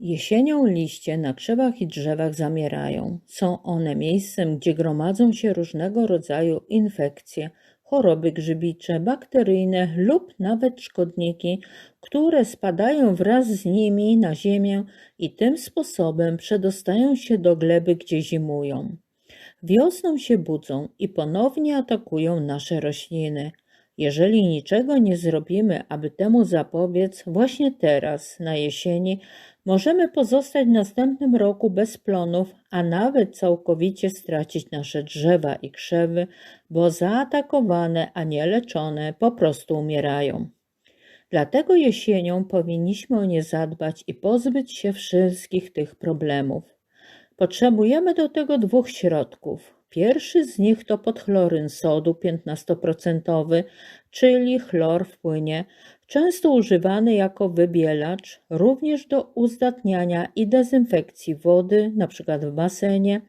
Jesienią liście na krzewach i drzewach zamierają. Są one miejscem, gdzie gromadzą się różnego rodzaju infekcje, choroby grzybicze, bakteryjne lub nawet szkodniki, które spadają wraz z nimi na ziemię i tym sposobem przedostają się do gleby, gdzie zimują. Wiosną się budzą i ponownie atakują nasze rośliny. Jeżeli niczego nie zrobimy, aby temu zapobiec, właśnie teraz, na jesieni, możemy pozostać w następnym roku bez plonów, a nawet całkowicie stracić nasze drzewa i krzewy, bo zaatakowane, a nie leczone po prostu umierają. Dlatego jesienią powinniśmy o nie zadbać i pozbyć się wszystkich tych problemów. Potrzebujemy do tego dwóch środków. Pierwszy z nich to podchloryn sodu 15%, czyli chlor w płynie, często używany jako wybielacz, również do uzdatniania i dezynfekcji wody, np. w basenie.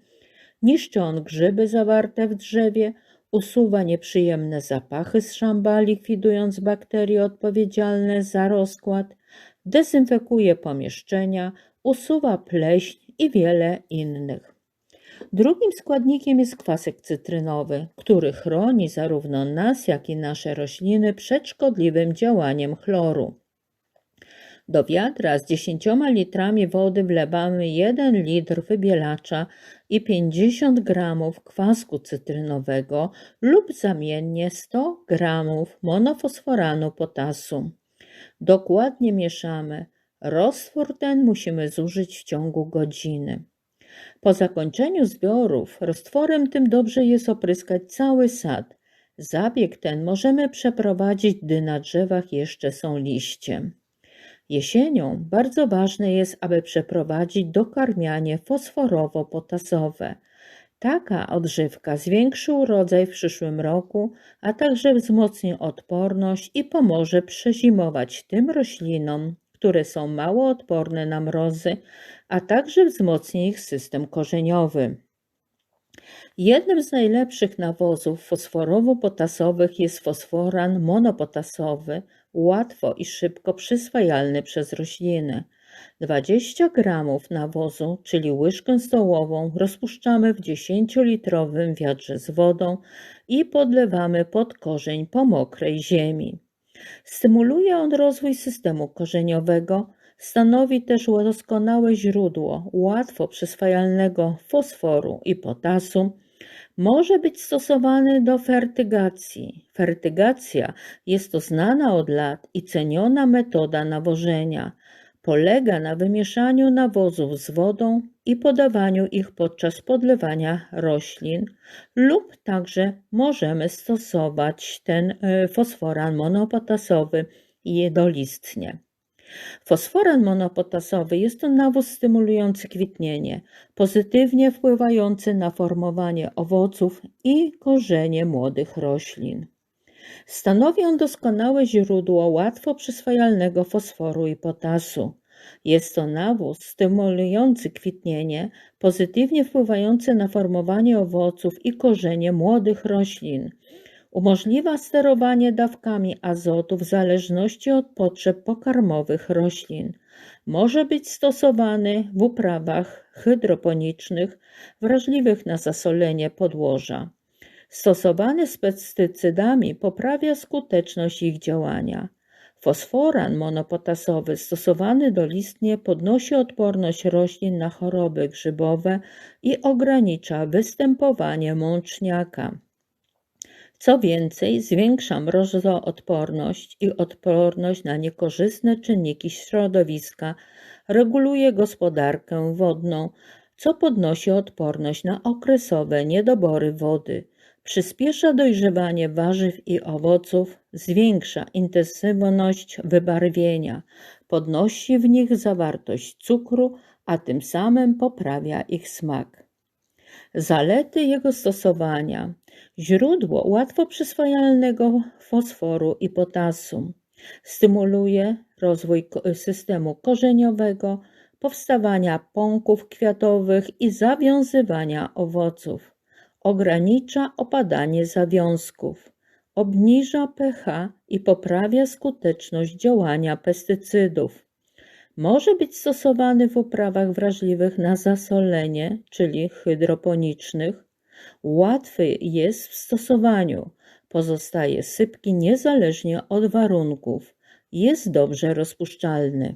Niszczy on grzyby zawarte w drzewie, usuwa nieprzyjemne zapachy z szamba, likwidując bakterie odpowiedzialne za rozkład, dezynfekuje pomieszczenia, usuwa pleśń i wiele innych. Drugim składnikiem jest kwasek cytrynowy, który chroni zarówno nas, jak i nasze rośliny przed szkodliwym działaniem chloru. Do wiadra z 10 litrami wody wlewamy 1 litr wybielacza i 50 gramów kwasku cytrynowego lub zamiennie 100 gramów monofosforanu potasu. Dokładnie mieszamy. Roztwór ten musimy zużyć w ciągu godziny. Po zakończeniu zbiorów roztworem tym dobrze jest opryskać cały sad. Zabieg ten możemy przeprowadzić, gdy na drzewach jeszcze są liście. Jesienią bardzo ważne jest, aby przeprowadzić dokarmianie fosforowo-potasowe. Taka odżywka zwiększy urodzaj w przyszłym roku, a także wzmocni odporność i pomoże przezimować tym roślinom, które są mało odporne na mrozy, a także wzmocni ich system korzeniowy. Jednym z najlepszych nawozów fosforowo-potasowych jest fosforan monopotasowy, łatwo i szybko przyswajalny przez rośliny. 20 gramów nawozu, czyli łyżkę stołową, rozpuszczamy w 10-litrowym wiadrze z wodą i podlewamy pod korzeń po mokrej ziemi. Stymuluje on rozwój systemu korzeniowego, stanowi też doskonałe źródło łatwo przyswajalnego fosforu i potasu. Może być stosowany do fertygacji. Fertygacja jest to znana od lat i ceniona metoda nawożenia. Polega na wymieszaniu nawozów z wodą i podawaniu ich podczas podlewania roślin, lub także możemy stosować ten e, fosforan monopotasowy jedolistnie. Fosforan monopotasowy jest to nawóz stymulujący kwitnienie, pozytywnie wpływający na formowanie owoców i korzenie młodych roślin. Stanowi on doskonałe źródło łatwo przyswajalnego fosforu i potasu. Jest to nawóz stymulujący kwitnienie, pozytywnie wpływający na formowanie owoców i korzenie młodych roślin. Umożliwia sterowanie dawkami azotu w zależności od potrzeb pokarmowych roślin. Może być stosowany w uprawach hydroponicznych wrażliwych na zasolenie podłoża. Stosowany z pestycydami poprawia skuteczność ich działania. Fosforan monopotasowy stosowany dolistnie podnosi odporność roślin na choroby grzybowe i ogranicza występowanie mączniaka. Co więcej, zwiększa mrozoodporność i odporność na niekorzystne czynniki środowiska, reguluje gospodarkę wodną, co podnosi odporność na okresowe niedobory wody Przyspiesza dojrzewanie warzyw i owoców, zwiększa intensywność wybarwienia, podnosi w nich zawartość cukru, a tym samym poprawia ich smak. Zalety jego stosowania: źródło łatwo przyswajalnego fosforu i potasu, stymuluje rozwój systemu korzeniowego, powstawania pąków kwiatowych i zawiązywania owoców ogranicza opadanie zawiązków, obniża pH i poprawia skuteczność działania pestycydów. Może być stosowany w uprawach wrażliwych na zasolenie, czyli hydroponicznych. Łatwy jest w stosowaniu. Pozostaje sypki niezależnie od warunków. Jest dobrze rozpuszczalny.